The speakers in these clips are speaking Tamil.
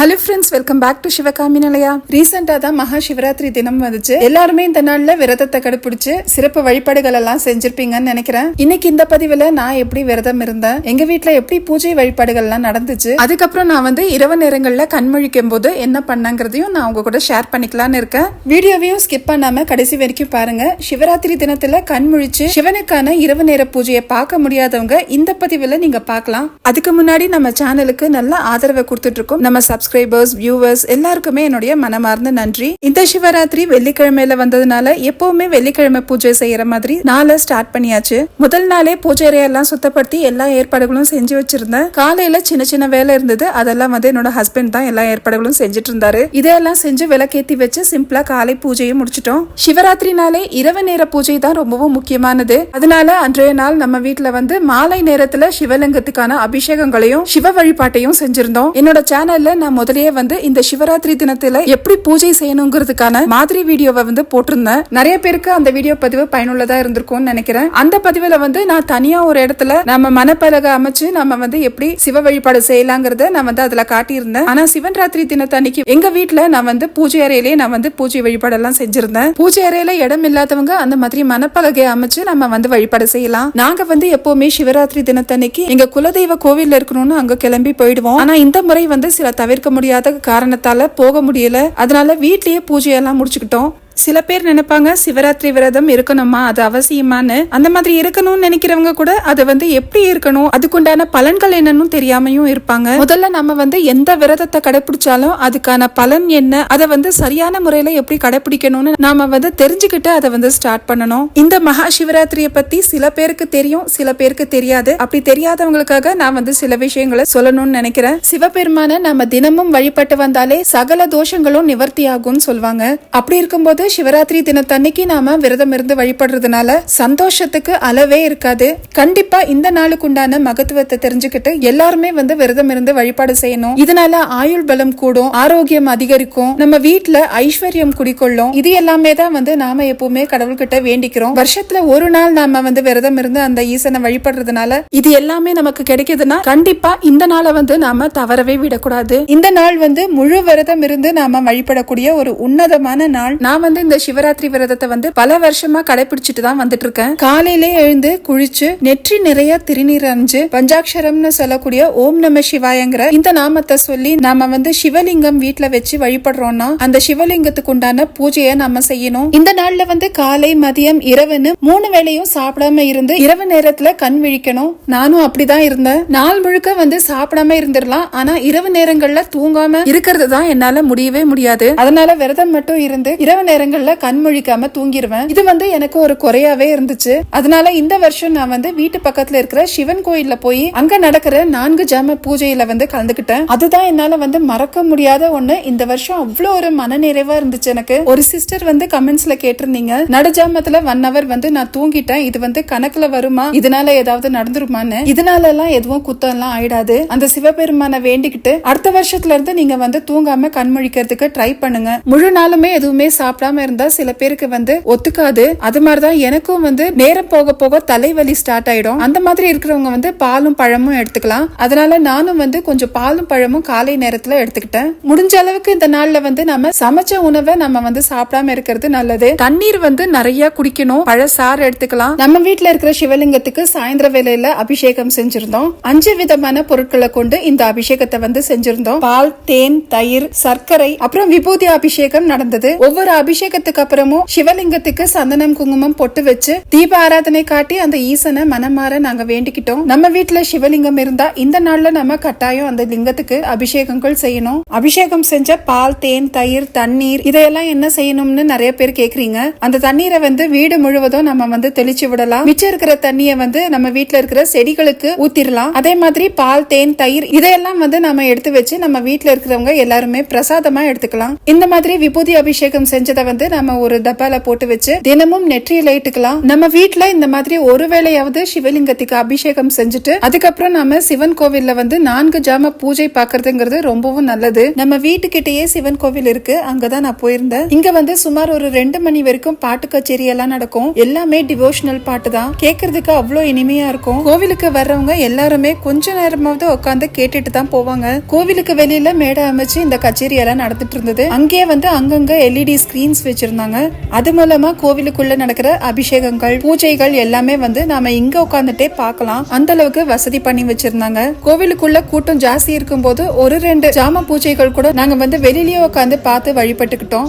Hello friends welcome back to Sivakami நிலையா ரீசெண்டாக தான் மகா சிவராத்திரி தினம் வந்துச்சு. எல்லாருமே இந்த நாளில் விரதத்தை கடைபிடிச்சு சிறப்பு வழிபாடுகள் எல்லாம் செஞ்சிருப்பீங்கன்னு நினைக்கிறேன். இன்னைக்கு இந்த பதிவில் நான் எப்படி விரதம் இருந்தேன் எங்க வீட்டில் எப்படி பூஜை வழிபாடுகள் எல்லாம் நடந்துச்சு அதுக்கப்புறம் நான் வந்து இரவு நேரங்களில் கண்மொழிக்கும் போது என்ன பண்ணங்கிறதையும் நான் உங்க கூட ஷேர் பண்ணிக்கலாம்னு இருக்கேன். வீடியோவையும் ஸ்கிப் பண்ணாம கடைசி வரைக்கும் பாருங்க. சிவராத்திரி தினத்துல கண்முழிச்சு சிவனுக்கான இரவு நேர பூஜையை பார்க்க முடியாதவங்க இந்த பதிவில் நீங்க பார்க்கலாம். அதுக்கு முன்னாடி நம்ம சேனலுக்கு நல்ல ஆதரவை கொடுத்துட்டு இருக்கோம். நம்ம சப்ஸ்கிரைபர்ஸ் வியூவர்ஸ் எல்லாருக்குமே என்னுடைய மனமார்ந்த நன்றி. இந்த சிவராத்திரி வெள்ளிக்கிழமையில வந்ததுனால எப்பவுமே வெள்ளிக்கிழமை பூஜை செய்யற மாதிரி நாளை ஸ்டார்ட் பண்ணியாச்சு. முதல் நாளே பூஜை அறையெல்லாம் சுத்தப்படுத்தி எல்லா ஏற்பாடுகளும் செஞ்சு வச்சிருந்தேன். காலையில சின்ன சின்ன வேலை இருந்தது. அதெல்லாம் வந்து என்னோட ஹஸ்பண்ட் தான் எல்லா ஏற்பாடுகளும் செஞ்சுட்டு இருந்தாரு இதெல்லாம் செஞ்சு விளக்கேத்தி வச்சு சிம்பிளா காலை பூஜையை முடிச்சிட்டோம். சிவராத்திரினாலே இரவு நேர பூஜை தான் ரொம்பவும் முக்கியமானது. அதனால அன்றைய நாள் நம்ம வீட்டுல வந்து மாலை நேரத்துல சிவலிங்கத்துக்கான அபிஷேகங்களையும் சிவ வழிபாட்டையும் செஞ்சிருந்தோம். என்னோட சேனல்ல நான் முதல்லயே வந்து இந்த சிவராத்திரி தினத்துல எப்படி பூஜை செய்யணுங்கிறதுக்கான மாதிரி வீடியோவை வந்து போட்டிருந்தேன். நிறைய பேருக்கு அந்த வீடியோ பதிவு பயனுள்ளதா இருந்திருக்கும்னு நினைக்கிறேன். அந்த பதிவுல வந்து நான் தனியா ஒரு இடத்துல நம்ம மனப்பலகை அமைச்சு நம்ம வந்து எப்படி சிவ வழிபாடு செய்யலாங்கிறத நான் வந்து அதுல காட்டியிருந்தேன். ஆனா சிவன் ராத்திரி தினத்தன்னைக்கு எங்க வீட்டுல நான் வந்து பூஜை அறையிலேயே நான் வந்து பூஜை வழிபாடு எல்லாம் செஞ்சிருந்தேன். பூஜை அறையில இடம் இல்லாதவங்க அந்த மாதிரி மனப்பலகை அமைச்சு நம்ம வந்து வழிபாடு செய்யலாம். நாங்க வந்து எப்பவுமே சிவராத்திரி தினத்தன்னைக்கு எங்க குலதெய்வ கோவில்ல இருக்கணும்னு அங்க கிளம்பி போயிடுவோம். ஆனா இந்த முறை வந்து சில தவிர்க்க முடியாத காரணத்தால போக முடியல. அதனால வீட்லயே பூஜையெல்லாம் முடிச்சுக்கிட்டோம். சில பேர் நினைப்பாங்க சிவராத்திரி விரதம் இருக்கணுமா? அது அவசியமான்னு. அந்த மாதிரி இருக்கணும்னு நினைக்கிறவங்க கூட அது வந்து எப்படி இருக்கணும்? அதுக்குண்டான பலன்கள் என்னன்னு தெரியாமையும் இருப்பாங்க. முதல்ல நம்ம வந்து எந்த விரதத்தை கடைபிடிச்சாலும் அதுக்கான பலன் என்ன? அதை வந்து சரியான முறையில எப்படி கடைபிடிக்கணும்னு நாம வந்து தெரிஞ்சுக்கிட்டு அதை வந்து ஸ்டார்ட் பண்ணணும். இந்த மகா சிவராத்திரியை பத்தி சில பேருக்கு தெரியும் சில பேருக்கு தெரியாது. அப்படி தெரியாதவங்களுக்காக நான் வந்து சில விஷயங்களை சொல்லணும்னு நினைக்கிறேன். சிவபெருமான நம்ம தினமும் வழிபட்டு வந்தாலே சகல தோஷங்களும் நிவர்த்தி ஆகும்னு சொல்லுவாங்க அப்படி இருக்கும்போது சிவராத்திரி தினத்தன்னைக்கு நாம விரதம் இருந்து வழிபடுறதுனால சந்தோஷத்துக்கு அளவே இருக்காது. கண்டிப்பா இந்த நாளுக்கு உண்டான மகத்துவத்தை தெரிஞ்சுக்கிட்டு எல்லாருமே வந்து விரதம் இருந்து வழிபாடு செய்யணும். இதனால ஆயுள் பலம் கூடும் ஆரோக்கியம் அதிகரிக்கும் நம்ம வீட்டுல ஐஸ்வர்யம் குடிக்கொள்ளும். இது எல்லாமே தான் வந்து நாம எப்பவுமே கடவுள்கிட்ட வேண்டிக்கிறோம். வருஷத்துல ஒரு நாள் நாம வந்து விரதம் இருந்து அந்த ஈசனை வழிபடுறதுனால இது எல்லாமே நமக்கு கிடைக்குதுன்னா கண்டிப்பா இந்த நாளை வந்து நாம தவறவே விடக்கூடாது. இந்த நாள் வந்து முழு விரதம் இருந்து நாம வழிபடக்கூடிய ஒரு உன்னதமான நாள். நான் வந்து இந்த சிவராத்திரி விரதத்தை வந்து பல வருஷமா கடைபிடிச்சிட்டு தான் வந்துட்டு இருக்கேன் காலையிலே எழுந்து குளிச்சு நெற்றி நிறைய திருநீர் அணிஞ்சு பஞ்சாட்சரம்னு சொல்லக்கூடிய ஓம் நம சிவாயங்கிற இந்த நாமத்தை சொல்லி நாம வந்து சிவலிங்கம் வீட்டுல வச்சு வழிபடுறோம்னா அந்த சிவலிங்கத்துக்கு உண்டான பூஜையை நாம செய்யணும். இந்த நாள்ல வந்து காலை மதியம் இரவுன்னு மூணு வேளையும் சாப்பிடாம இருந்து இரவு நேரத்துல கண் விழிக்கணும். நானும் அப்படிதான் இருந்தேன். நாள் முழுக்க வந்து சாப்பிடாம இருந்துடலாம். ஆனா இரவு நேரங்கள்ல தூங்காம இருக்கிறது தான் என்னால முடியவே முடியாது. அதனால விரதம் மட்டும் இருந்து இரவு நேரங்கள் நேரங்கள்ல கண் முழிக்காம தூங்கிடுவேன் இது வந்து எனக்கு ஒரு குறையாவே இருந்துச்சு. அதனால இந்த வருஷம் நான் வந்து வீட்டு பக்கத்துல இருக்கிற சிவன் கோயில்ல போய் அங்க நடக்கிற நான்கு ஜாம பூஜையில வந்து கலந்துக்கிட்டேன். அதுதான் என்னால வந்து மறக்க முடியாத ஒண்ணு. இந்த வருஷம் அவ்வளோ ஒரு மனநிறைவா இருந்துச்சு எனக்கு. ஒரு சிஸ்டர் வந்து கமெண்ட்ஸ்ல கேட்டிருந்தீங்க. நடுஜாமத்துல ஒன் ஹவர் வந்து நான் தூங்கிட்டேன். இது வந்து கணக்குல வருமா? இதனால ஏதாவது நடந்துருமான்னு. இதனால எல்லாம் எதுவும் குத்தம் எல்லாம் ஆயிடாது. அந்த சிவபெருமான வேண்டிக்கிட்டு அடுத்த வருஷத்துல இருந்து நீங்க வந்து தூங்காம கண்மொழிக்கிறதுக்கு ட்ரை பண்ணுங்க. முழு நாளுமே எதுவுமே சாப்பிடாம இருந்தா சில பேருக்கு வந்து ஒத்துக்காது. அது மாதிரிதான் எனக்கும் வந்து நேரம் போக போக தலைவலி ஸ்டார்ட் ஆயிடும். அந்த மாதிரி இருக்கிறவங்க வந்து பாலும் பழமும் எடுத்துக்கலாம். அதனால நானும் வந்து கொஞ்சம் பாலும் பழமும் காலை நேரத்துல எடுத்துக்கிட்டேன். முடிஞ்ச அளவுக்கு இந்த நாள்ல வந்து நம்ம சமைச்ச உணவை நம்ம வந்து சாப்பிடாம இருக்கிறது நல்லது. தண்ணீர் வந்து நிறைய குடிக்கணும். பழசாறு எடுத்துக்கலாம். நம்ம வீட்டுல இருக்கிற சிவலிங்கத்துக்கு சாயந்தர வேலையில அபிஷேகம் செஞ்சிருந்தோம். அஞ்சு விதமான பொருட்களை கொண்டு இந்த அபிஷேகத்தை வந்து செஞ்சிருந்தோம். பால் தேன் தயிர் சர்க்கரை அப்புறம் விபூதி அபிஷேகம் நடந்தது. ஒவ்வொரு அபிஷேகத்துக்கு அப்புறமும் சிவலிங்கத்துக்கு சந்தனம் குங்குமம் பொட்டு வச்சு தீப ஆராதனை காட்டி அந்த ஈசனை மனமாற நாங்க வேண்டிக்கிட்டோம். நம்ம வீட்டுல சிவலிங்கம் இருந்தா இந்த நாள்ல நம்ம கட்டாயம் அந்த லிங்கத்துக்கு அபிஷேகங்கள் செய்யணும். அபிஷேகம் செஞ்ச பால் தேன் தயிர் தண்ணீர் இதையெல்லாம் என்ன செய்யணும்னு நிறைய பேர் கேக்குறீங்க. அந்த தண்ணீரை வந்து வீடு முழுவதும் நம்ம வந்து தெளிச்சு விடலாம். மிச்சம் இருக்கிற தண்ணியை வந்து நம்ம வீட்டுல இருக்கிற செடிகளுக்கு ஊத்திரலாம். அதே மாதிரி பால் தேன் தயிர் இதையெல்லாம் வந்து நம்ம எடுத்து வச்சு நம்ம வீட்டுல இருக்கிறவங்க எல்லாருமே பிரசாதமா எடுத்துக்கலாம். இந்த மாதிரி விபூதி அபிஷேகம் செஞ்சதை வந்து நம்ம ஒரு டப்பால போட்டு வச்சு தினமும் நெற்றியில இட்டுக்கலாம் நம்ம வீட்டுல இந்த மாதிரி ஒரு வேளையாவது சிவலிங்கத்துக்கு அபிஷேகம் செஞ்சுட்டு அதுக்கப்புறம் நாம சிவன் கோவில்ல வந்து நான்கு ஜாம பூஜை பாக்குறதுங்கிறது ரொம்பவும் நல்லது. நம்ம வீட்டுக்கிட்டயே சிவன் கோவில் இருக்கு அங்கதான் நான் போயிருந்தேன். இங்க வந்து சுமார் ஒரு ரெண்டு மணி வரைக்கும் பாட்டு கச்சேரி எல்லாம் நடக்கும். எல்லாமே டிவோஷனல் பாட்டு தான் கேட்கறதுக்கு அவ்வளோ இனிமையா இருக்கும். கோவிலுக்கு வர்றவங்க எல்லாருமே கொஞ்ச நேரமாவது உட்காந்து கேட்டுட்டு தான் போவாங்க. கோவிலுக்கு வெளியில மேடை அமைச்சு இந்த கச்சேரி எல்லாம் நடந்துட்டு இருந்தது. அங்கேயே வந்து அங்கங்க எல்இடி ஸ்கிரீன்ஸ் வச்சிருந்தாங்க. அது மூலமா கோவிலுக்குள்ள நடக்கிற அபிஷேகங்கள் பூஜைகள் எல்லாமே வந்து நாம இங்க உட்காந்துட்டே பார்க்கலாம். அந்த அளவுக்கு வசதி பண்ணி வச்சிருந்தாங்க. கோவிலுக்குள்ள கூட்டம் ஜாஸ்தி இருக்கும்போது ஒரு ரெண்டு ஜாம பூஜைகள் கூட நாங்க வந்து வெளியிலயே உட்காந்து பார்த்து வழிபட்டுக்கிட்டோம்.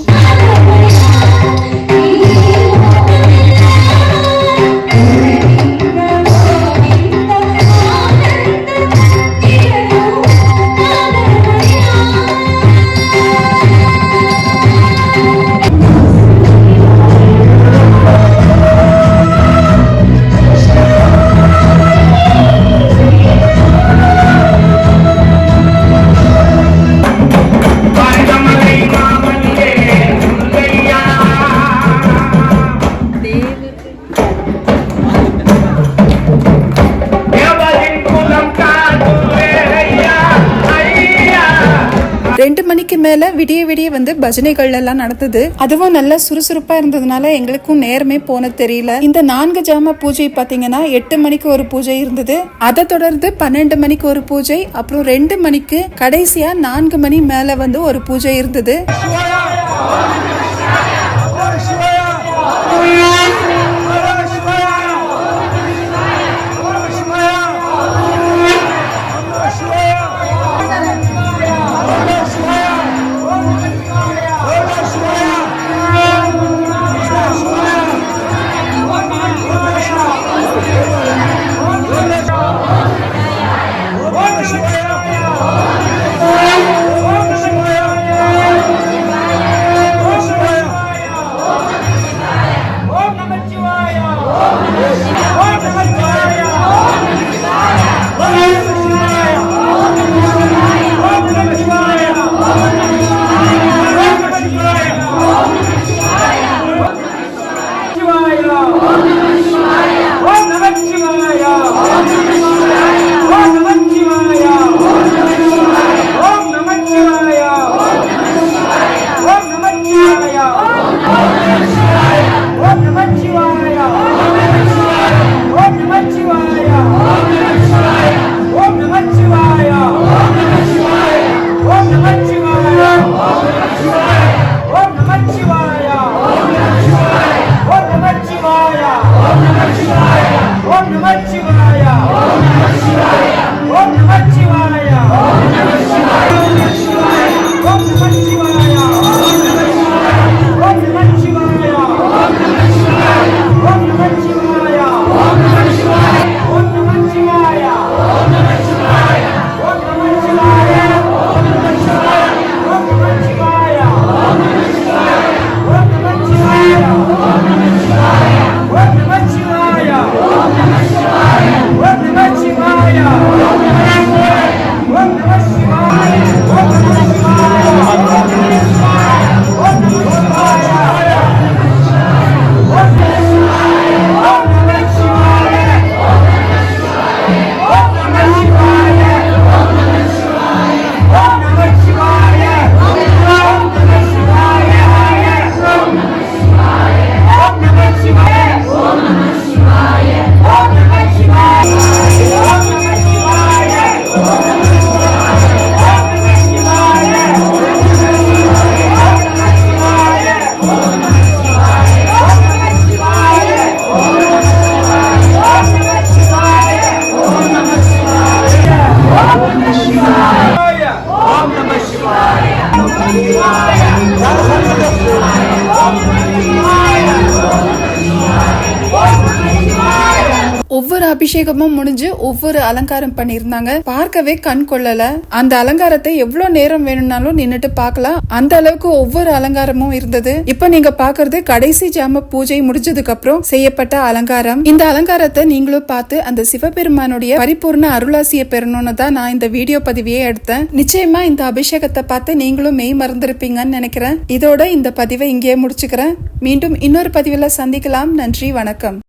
மேல விடிய விடிய வந்து பஜனைகள் எல்லாம் நடந்தது. அதுவும் நல்லா சுறுசுறுப்பா இருந்ததுனால எங்களுக்கும் நேரமே போன தெரியல. இந்த நான்கு ஜாம பூஜை பாத்தீங்கன்னா எட்டு மணிக்கு ஒரு பூஜை இருந்தது. அதை தொடர்ந்து பன்னெண்டு மணிக்கு ஒரு பூஜை அப்புறம் ரெண்டு மணிக்கு கடைசியா நான்கு மணி மேல வந்து ஒரு பூஜை இருந்தது. அபிஷேகமும் முடிஞ்சு ஒவ்வொரு அலங்காரம் பண்ணியிருந்தாங்க. பார்க்கவே கண் கொள்ளல. அந்த அலங்காரத்தை எவ்வளவு நேரம் வேணும்னாலும் நின்னுட்டு பார்க்கலாம். அந்த அளவுக்கு ஒவ்வொரு அலங்காரமும் இருந்தது. இப்ப நீங்க பாக்குறது கடைசி ஜாம பூஜை முடிஞ்சதுக்கு அப்புறம் செய்யப்பட்ட அலங்காரம். இந்த அலங்காரத்தை நீங்களும் பார்த்து அந்த சிவபெருமானுடைய பரிபூர்ண அருளாசியை பெறணும்னு தான் நான் இந்த வீடியோ பதிவையே எடுத்தேன். நிச்சயமா இந்த அபிஷேகத்தை பார்த்து நீங்களும் மெய் மறந்திருப்பீங்கன்னு நினைக்கிறேன். இதோட இந்த பதிவை இங்கேயே முடிச்சுக்கிறேன். மீண்டும் இன்னொரு பதிவில் சந்திக்கலாம். நன்றி வணக்கம்.